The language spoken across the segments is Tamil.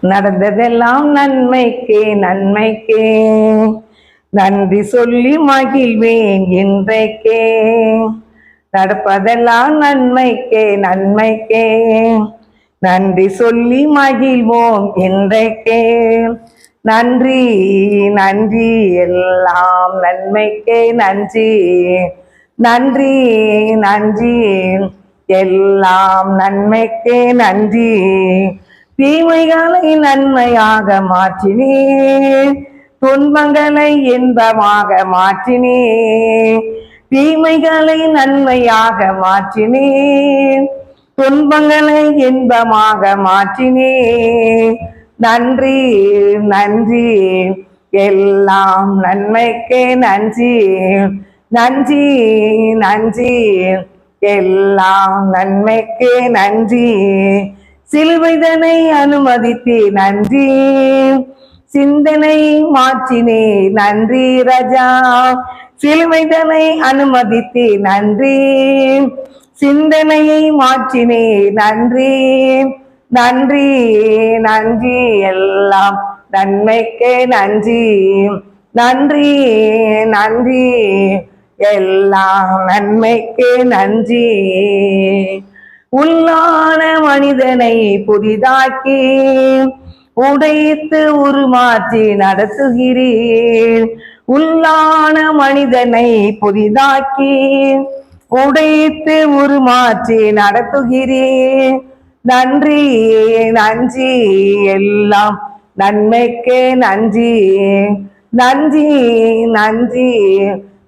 நடந்ததெல்லாம் நன்மைக்கே நன்மைக்கே. நன்றி சொல்லி மகிழ்வேன் இன்றைக்கே நடப்பதெல்லாம் நன்மைக்கே நன்மைக்கே. நன்றி சொல்லி மகிழ்வோம் இன்றைக்கே நன்றி நன்றி எல்லாம் நன்மைக்கே நன்றி. நன்றி நன்றி எல்லாம் நன்மைக்கே நன்றி. தீமைகளை நன்மையாக மாற்றினே துன்பங்களை இன்பமாக மாற்றினே தீமைகளை நன்மையாக மாற்றினே துன்பங்களை இன்பமாக மாற்றினே நன்றி நன்றி. எல்லாம் நன்மைக்கே நன்றி. நன்றி நன்றி. எல்லாம் நன்மைக்கே நன்றி. சிலுவைதனை அனுமதித்தே நன்றி. சிந்தனை மாற்றினே நன்றி ரஜா. சிலுவைதனை அனுமதித்தே நன்றி. சிந்தனையை மாற்றினே நன்றி. நன்றி நன்றி எல்லாம். நன்மைக்கே நன்றி. நன்றி நன்றி எல்லாம். நன்மைக்கு நன்றி. உள்ளான மனிதனை புதிதாக்கி உடைத்து உருமாற்றி நடத்துகிறீர் உள்ளான மனிதனை புதிதாக்கி உடைத்து உருமாற்றி நடத்துகிறீர் நன்றி நன்றி எல்லாம் நன்மைக்கு நன்றி. நன்றி நன்றி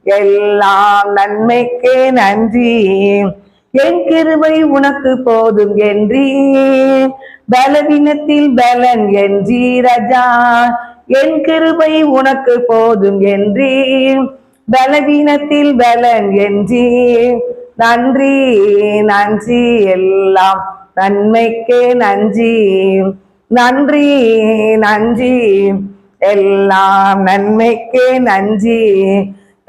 எல்லாம் நன்மைக்கு நன்றி. என் கிருபை உனக்கு போதும் என்றீ. பலவீனத்தில் பலன் என்றீ ரஜா. என் கிருபை உனக்கு போதும் என்றீ. பலவீனத்தில் பலன் என்றீ. நன்றி நன்றி எல்லாம். நன்மைக்கே நன்றி. நன்றி நன்றி எல்லாம். நன்மைக்கே நன்றி.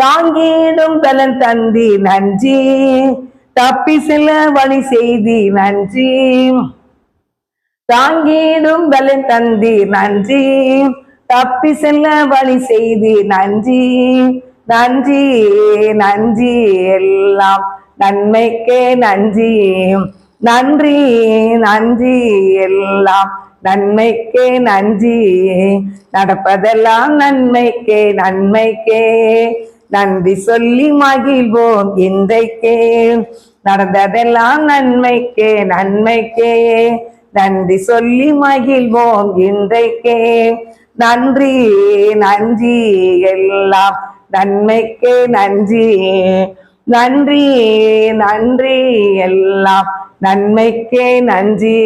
தாங்கிடும் பலன் தந்தி நன்றி. தப்பி செல்ல வழி செய்தி நன்றி. தாங்கிடும் வலை தந்தி நன்றி. தப்பி செல்ல வழி செய்தி நன்றி. நன்றி நன்றி எல்லாம். நன்மைக்கே நன்றி. நன்றி நன்றி எல்லாம். நன்மைக்கே நன்றி. நடப்பதெல்லாம் நன்மைக்கே நன்மைக்கே. நன்றி சொல்லி மகிழ்வோம். இன்றைக்கே நடந்ததெல்லாம் நன்மைக்கே நன்மைக்கே. நன்றி சொல்லி மகிழ்வோம். இன்றைக்கே நன்றி நன்றி எல்லாம். நன்மைக்கே நன்றி நன்றி நன்றி எல்லாம். நன்மைக்கே நன்றி.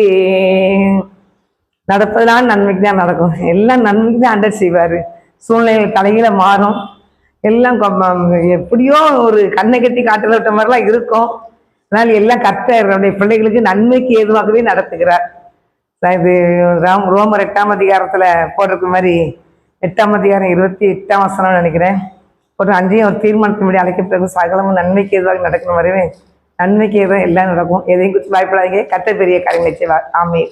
நடப்பதெல்லாம் நன்மைக்கு தான் நடக்கும். எல்லாம் நன்மைக்கு தான் அண்டர் செய்வார். சூழ்நிலைகள் தலையில மாறும். எல்லாம் எப்படியோ ஒரு கண்ணை கட்டி காட்டில் விட்ட மாதிரிலாம் இருக்கும். அதனால எல்லாம் கர்த்தர் நம்முடைய பிள்ளைகளுக்கு நன்மைக்கு ஏதுவாகவே நடத்துகிறார். நான் இது ராம் ரோமர் எட்டாம் அதிகாரத்தில் போட்டிருக்க மாதிரி எட்டாம் அதிகாரம் இருபத்தி எட்டாம் வசனம்னு நினைக்கிறேன். ஒரு அஞ்சையும் ஒரு தீர்மானத்தின்படி அழைக்க பிறகு சகலமும் நன்மைக்கு எதுவாக நடக்கணும் வரவே நன்மைக்கு எதுவும் எல்லாம் நடக்கும். எதையும் குறித்து பயப்படாதீங்க. கத்த பெரிய காரியங்களை செய்வார். ஆமே